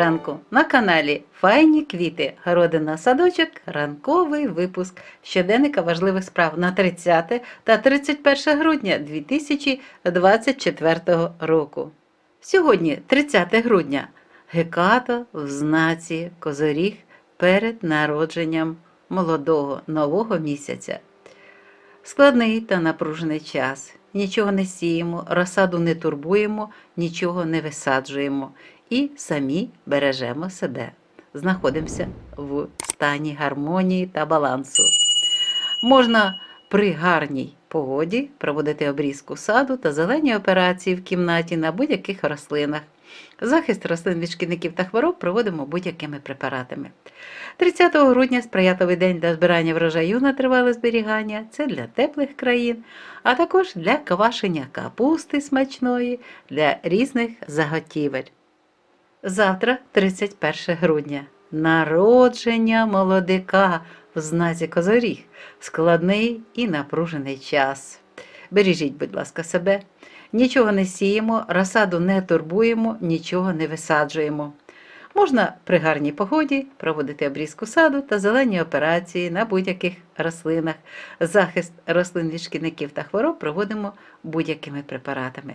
ранку на каналі Файні квіти, городина садочок, ранковий випуск щоденника важливих справ на 30 та 31 грудня 2024 року. Сьогодні, 30 грудня, Геката в знаці Козоріг перед народженням молодого нового місяця. Складний та напружений час. Нічого не сіємо, розсаду не турбуємо, нічого не висаджуємо і самі бережемо себе. Знаходимося в стані гармонії та балансу. Можна при гарній погоді проводити обрізку саду та зелені операції в кімнаті на будь-яких рослинах. Захист рослин від шкідників та хвороб проводимо будь-якими препаратами. 30 грудня сприятливий день для збирання врожаю на тривале зберігання це для теплих країн, а також для квашення капусти смачної, для різних заготівель. Завтра, 31 грудня, народження молодика в знаці Козоріг, складний і напружений час. Бережіть, будь ласка, себе. Нічого не сіємо, розсаду не турбуємо, нічого не висаджуємо. Можна при гарній погоді проводити обрізку саду та зелені операції на будь-яких рослинах. Захист рослин від шкідників та хвороб проводимо будь-якими препаратами.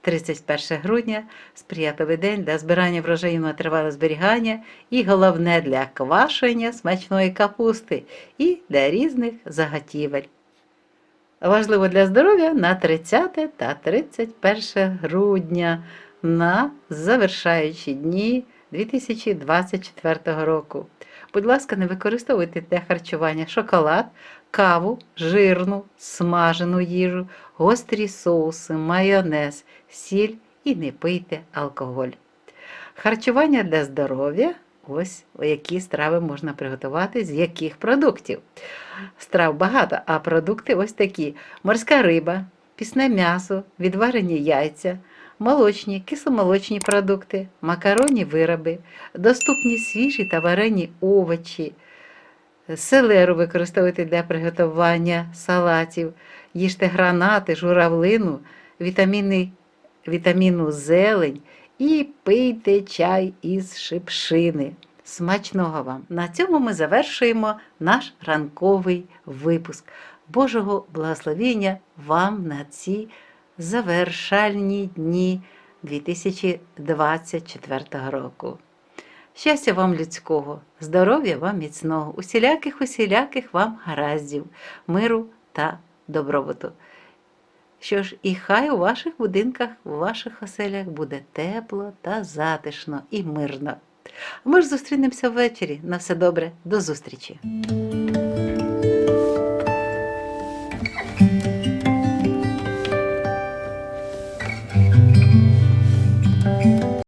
31 грудня сприятливий день для збирання врожаю на тривале зберігання і головне для квашення смачної капусти і для різних заготівель. Важливо для здоров'я на 30 та 31 грудня на завершаючі дні 2024 року. Будь ласка, не використовуйте для харчування шоколад, каву, жирну, смажену їжу, гострі соуси, майонез, сіль і не пийте алкоголь. Харчування для здоров'я ось які страви можна приготувати, з яких продуктів. Страв багато, а продукти ось такі: морська риба, пісне м'ясо, відварені яйця, молочні, кисломолочні продукти, макаронні вироби, доступні свіжі та варені овочі. Селеру використовуйте для приготування салатів, їжте гранати, журавлину, вітаміни, вітамінну зелень і пийте чай із шипшини. Смачного вам! На цьому ми завершуємо наш ранковий випуск. Божого благословення вам на ці завершальні дні 2024 року. Щастя вам людського, здоров'я вам міцного, усіляких усіляких вам гараздів, миру та добробуту. Що ж, і хай у ваших будинках, у ваших оселях буде тепло та затишно і мирно. Ми ж зустрінемося ввечері. На все добре, до зустрічі!